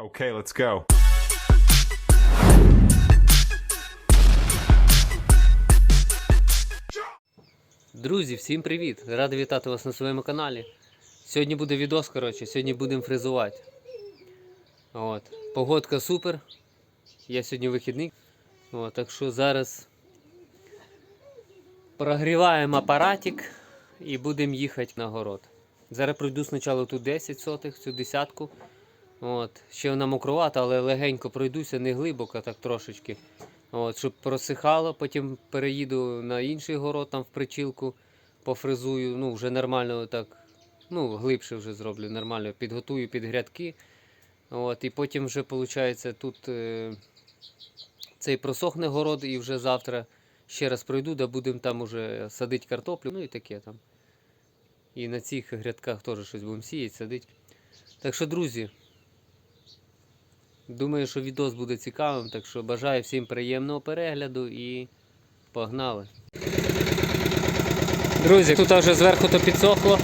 Okay, let's go. Друзі, всім привіт! Радий вітати вас на своєму каналі. Сьогодні буде відос, коротше, сьогодні будемо фрезувати. От. Погодка супер. Я сьогодні вихідний. От, так що зараз прогріваємо апаратик і будемо їхати на город. Зараз пройду спочатку тут 10 сотих, цю десятку. От. Ще вона мокровата, але легенько пройдуся, не глибоко, так трошечки. От, щоб просихало, потім переїду на інший город, там в причілку, пофрезую, ну, вже нормально так, ну, глибше вже зроблю, нормально, підготую під грядки. От, і потім вже, виходить, тут е, цей просохне город, і вже завтра ще раз пройду, де будемо там уже садити картоплю, ну і таке там. І на цих грядках теж щось будемо сіяти, садити. Так що, друзі, Думаю, що відос буде цікавим, так що бажаю всім приємного перегляду і погнали. Друзі, тут вже зверху то підсохло,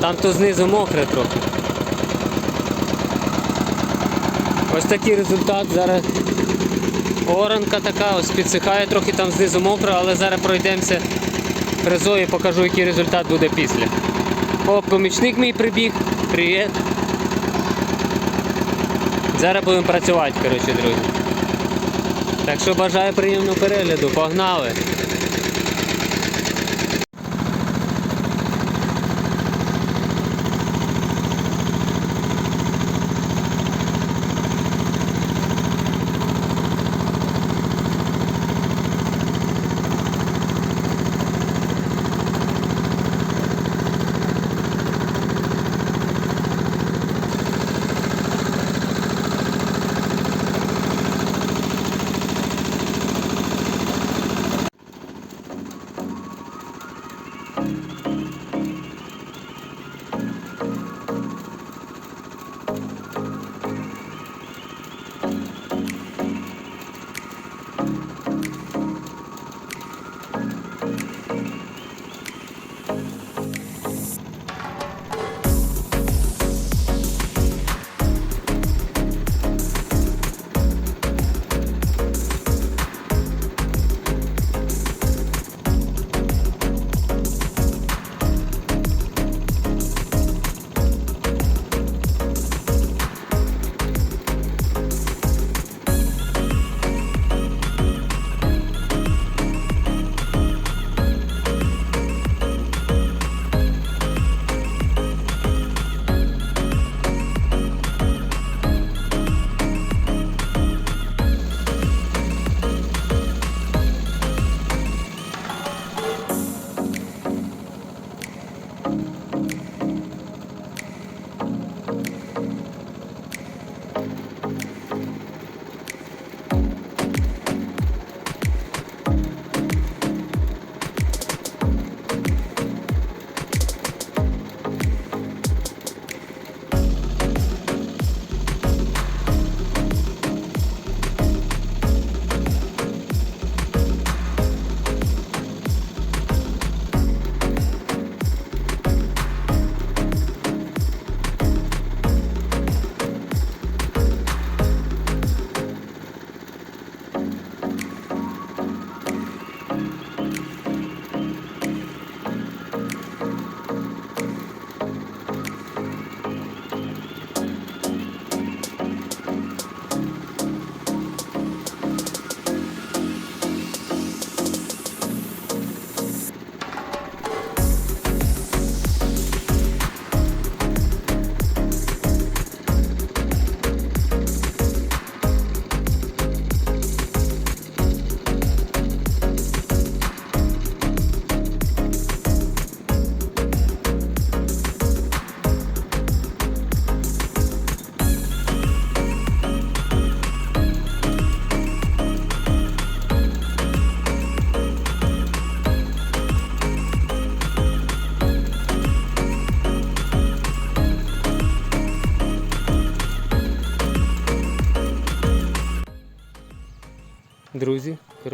там то знизу мокре трохи. Ось такий результат. Зараз оранка така, ось підсихає трохи там знизу мокро, але зараз пройдемося фрезою, покажу, який результат буде після. О, помічник мій прибіг. Привіт. Зараз будемо працювати, коротше, друзі. Так що бажаю приємного перегляду. Погнали!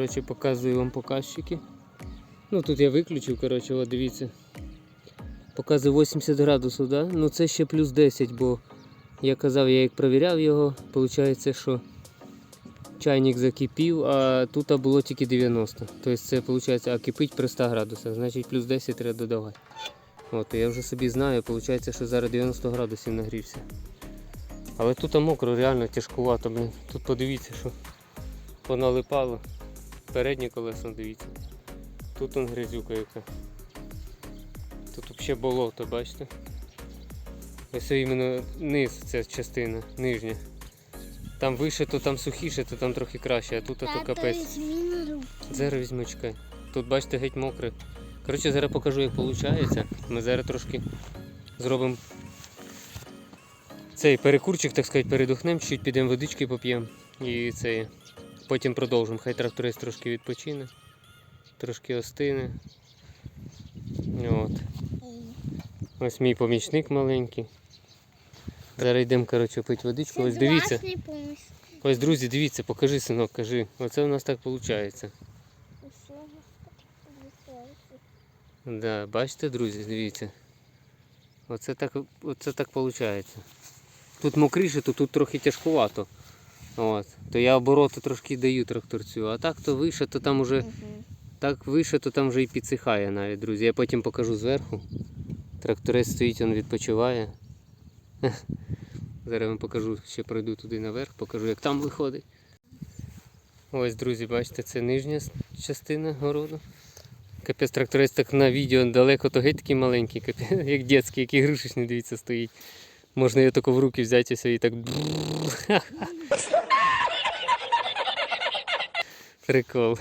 Коротше, показую вам показчики. Ну тут я виключив, коротше, от дивіться. Показує 80 градусів, да? Ну це ще плюс 10, бо Я казав, я як провіряв його, виходить, що чайник закипів, а тут було тільки 90. Тобто це виходить, а кипить при 100 градусах, значить плюс 10 треба додавати. От, я вже собі знаю, виходить, що зараз 90 градусів нагрівся. Але тут мокро, реально тяжкувато, блін. Тут подивіться, що поналипало. Переднє колесо, дивіться. Тут он грязюка яка. Тут взагалі болото, бачите? Ось іменно низ ця частина, нижня. Там вище, то там сухіше, то там трохи краще, а тут а то капець. візьми. Зараз візьму, чекай. Тут бачите геть мокре. Коротше, зараз покажу, як виходить. Ми зараз трошки зробимо цей перекурчик, так сказати, передохнемо, чуть підемо водички поп'ємо. І це потім продовжимо. Хай тракторист трошки відпочине, трошки остине. От. Ось мій помічник маленький. Зараз йдемо, коротше, пити водичку. Ось дивіться. Ось, друзі, дивіться, покажи, синок, кажи. Оце у нас так виходить. Да, бачите, друзі, дивіться. Оце так, оце так виходить. Тут мокріше, то тут трохи тяжкувато. От. То я обороти трошки даю тракторцю. А так то вище, то там уже так вище, то там вже і підсихає навіть, друзі. Я потім покажу зверху. Тракторець стоїть, він відпочиває. Зараз вам покажу, ще пройду туди наверх, покажу, як там виходить. Ось, друзі, бачите, це нижня частина городу. Капець тракторець так на відео далеко, то геть такий маленький, капець, як дитячий, як ігрушечний, дивіться, стоїть. Можна його тільки в руки взяти ось і так. Прикол.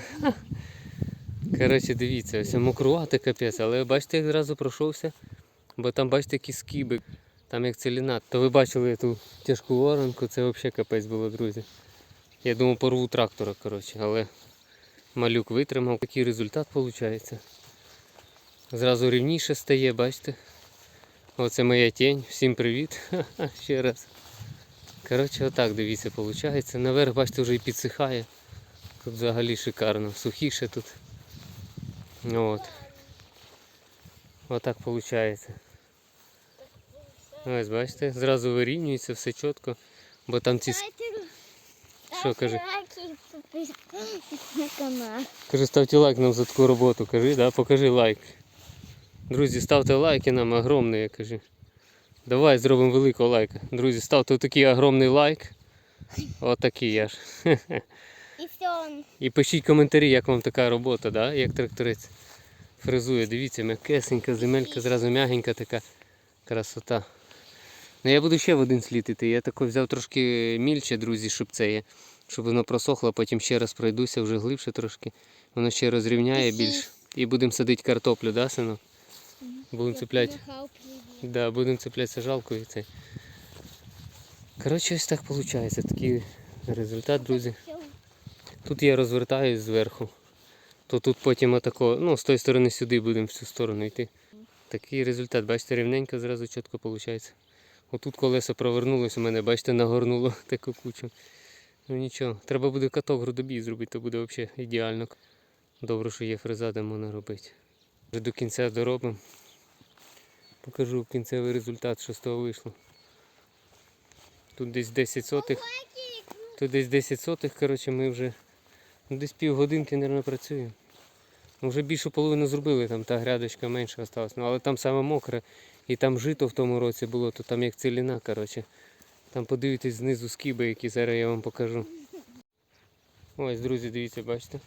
Коротше, дивіться, ось мокрувати капець, але бачите, як зразу пройшовся, бо там бачите які скиби, там як целінат. То ви бачили ту тяжку воронку, це взагалі капець було, друзі. Я думав порву трактора, коротше, але малюк витримав. Такий результат виходить. Зразу рівніше стає, бачите? Оце моя тінь. Всім привіт. Ха-ха, Ще раз. Коротше, отак дивіться, виходить. Наверх, бачите, вже і підсихає. Тут взагалі шикарно. Сухіше тут. От. Отак виходить. Ось, бачите, зразу вирівнюється все чітко, бо там ці. Що, кажи? Кажи, ставте лайк нам за таку роботу, кажи, да? покажи лайк. Друзі, ставте лайки нам огромні, кажи. Давай зробимо великого лайка. Друзі, ставте такий огромний лайк. Отакий я ж. І пишіть коментарі, як вам така робота, да? як тракторець фрезує. Дивіться, м'якесенька, земелька зразу м'ягенька така красота. Ну я буду ще в один слід іти. Я тако взяв трошки мільче, друзі, щоб це є. Щоб воно просохло, потім ще раз пройдуся, вже глибше трошки. Воно ще розрівняє більш. І будемо садити картоплю, да, синок? Будемо цепляти. Да, будемо цепляти сажалкою і це. Коротше, ось так виходить. Такий результат, друзі. Тут я розвертаюсь зверху. То тут потім отако, ну, з тої сторони сюди будемо в цю сторону йти. Такий результат, бачите, рівненько зразу чітко виходить. Отут колесо провернулося у мене, бачите, нагорнуло таку кучу. Ну нічого, треба буде каток грудобій зробити, то буде взагалі ідеально. Добре, що є фреза, де можна робити. Вже до кінця доробимо. Покажу кінцевий результат, що з того вийшло. Тут десь 10 сотих. Тут десь 10 сотих, коротше, ми вже десь півгодинки, мабуть, працюємо. Ну, вже більшу половину зробили, там та грядочка менше залишилась. Ну, але там саме мокре. І там жито в тому році було, то там як ціліна, коротше. Там подивитесь знизу скиби, які зараз я вам покажу. Ось, друзі, дивіться, бачите.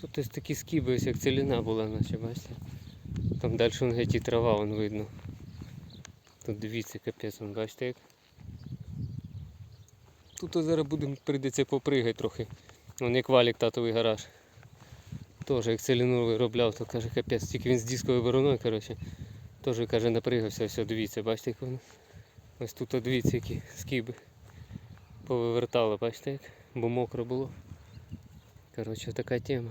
Тут ось такі скиби, ось як ціліна була, наче, бачите. Там далі вон геть і трава вон видно. Тут дивіться, капець, вон, бачите як. Тут зараз будемо прийдеться попригати трохи. Вон як валік татовий гараж. Теж як целіну виробляв, то каже капець, тільки він з дисковою бороною, коротше. Теж каже, напригався, все, дивіться, бачите, як воно. Ось тут дивіться, які скиби повивертало, бачите як? Бо мокро було. Коротше, така тема.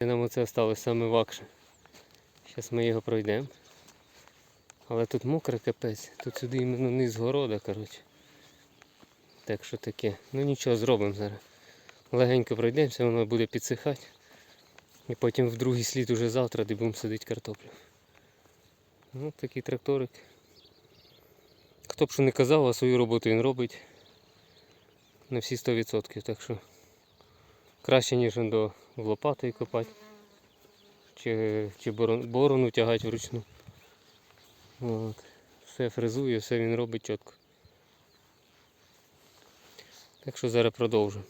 Нам оце осталось саме вакше. Зараз ми його пройдемо. Але тут мокро капець, тут сюди іменно низ города, коротше. Так що таке. Ну нічого, зробимо зараз. Легенько пройдемося, воно буде підсихати. І потім в другий слід уже завтра, де будемо садити картоплю. Ну, такий тракторик. Хто б що не казав, а свою роботу він робить на всі 100%. Так що краще, ніж до лопатою копати. Чи, чи борон- борону тягати вручну. От. Все фрезує, все він робить чітко. Так що зараз продовжу.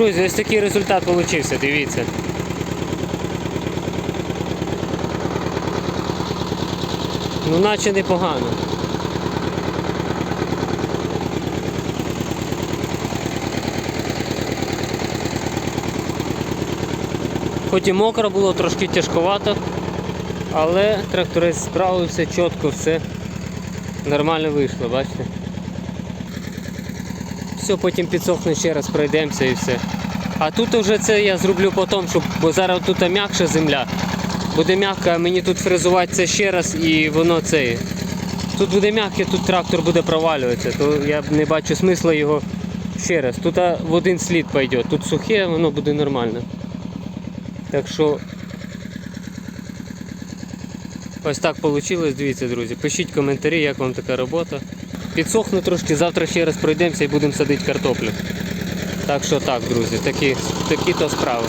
Друзі, ось такий результат вийшов, дивіться. Ну наче непогано. Хоч і мокро було, трошки тяжковато, але тракторець справився чітко, все нормально вийшло, бачите? Все, потім підсохне ще раз пройдемося і все. А тут вже це я зроблю потім, щоб, бо зараз тут м'якша земля. Буде м'яка, мені тут фрезувати це ще раз і воно це. Тут буде м'яке, тут трактор буде провалюватися, то я не бачу смисла його ще раз. Тут в один слід пойде, тут сухе, воно буде нормально. Так що ось так вийшло, дивіться, друзі. Пишіть коментарі, як вам така робота. Підсохне трошки, завтра ще раз пройдемося і будемо садити картоплю. Так що так, друзі, такі, такі то справи.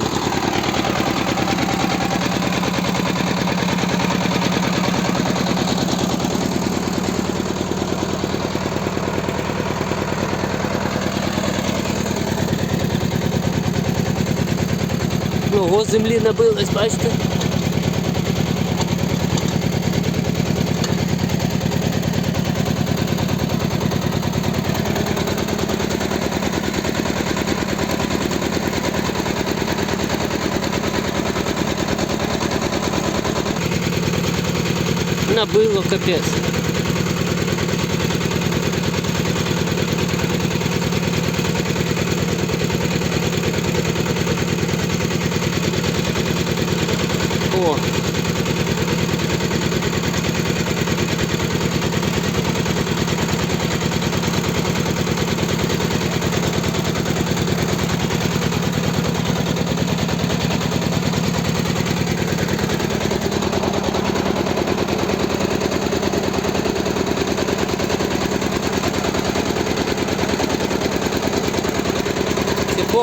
Ну, землі набилось, бачите? Набило капець. О!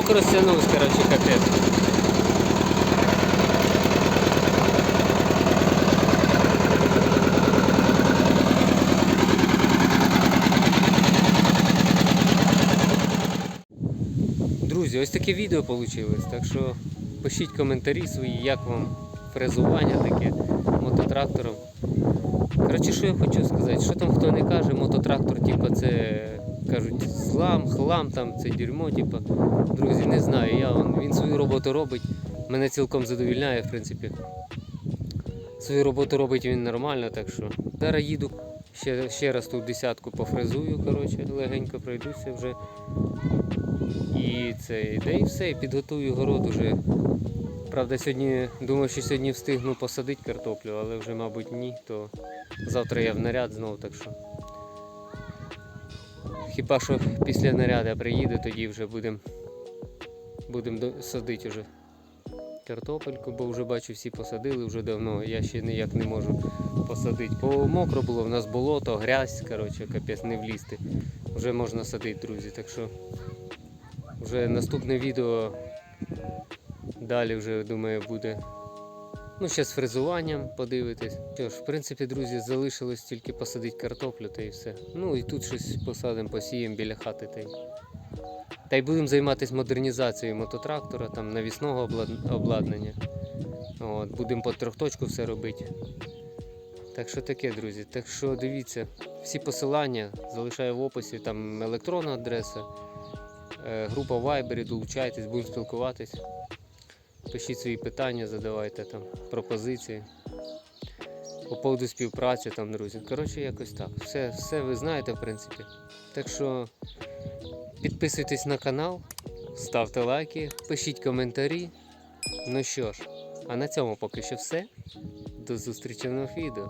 Цепок растянулся, короче, капец. Друзі, ось таке відео вийшло. Так що пишіть коментарі свої, як вам фрезування таке мототрактором. Коротше, що я хочу сказати, що там хто не каже, мототрактор, типу, це кажуть злам, хлам, там це дерьмо, типу. Друзі, не знаю. Я, він свою роботу робить. Мене цілком задовільняє, в принципі. Свою роботу робить він нормально, так що. Зараз їду ще, ще раз тут десятку пофрезую, коротше, легенько пройдуся вже. І це, да і все, підготую город уже. Правда, сьогодні думав, що сьогодні встигну посадити картоплю, але вже, мабуть, ні, то завтра я в наряд знову, так що. Хіба що після наряду приїду, тоді вже будемо будем садити вже картопельку, бо вже бачу, всі посадили вже давно. Я ще ніяк не можу посадити. Бо мокро було, в нас болото, грязь, коротше, капець не влізти. Вже можна садити, друзі. Так що вже наступне відео далі вже думаю буде. Ну, ще з фрезуванням подивитись. Що ж, в принципі, друзі, залишилось тільки посадити картоплю та і все. Ну і тут щось посадимо, посіємо біля хати та й. Та й будемо займатися модернізацією мототрактора, там навісного обладнання. От, будемо по трьохточку все робити. Так що таке, друзі. Так що дивіться, Всі посилання залишаю в описі, там електронна адреса, е, група Viber, долучайтесь, будемо спілкуватись. Пишіть свої питання, задавайте там пропозиції. По поводу співпраці там, друзі. Коротше, якось так. Все, все ви знаєте, в принципі. Так що підписуйтесь на канал, ставте лайки, пишіть коментарі. Ну що ж, а на цьому поки що все. До зустрічі в нових відео.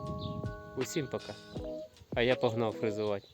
Усім пока. А я погнав фризувати.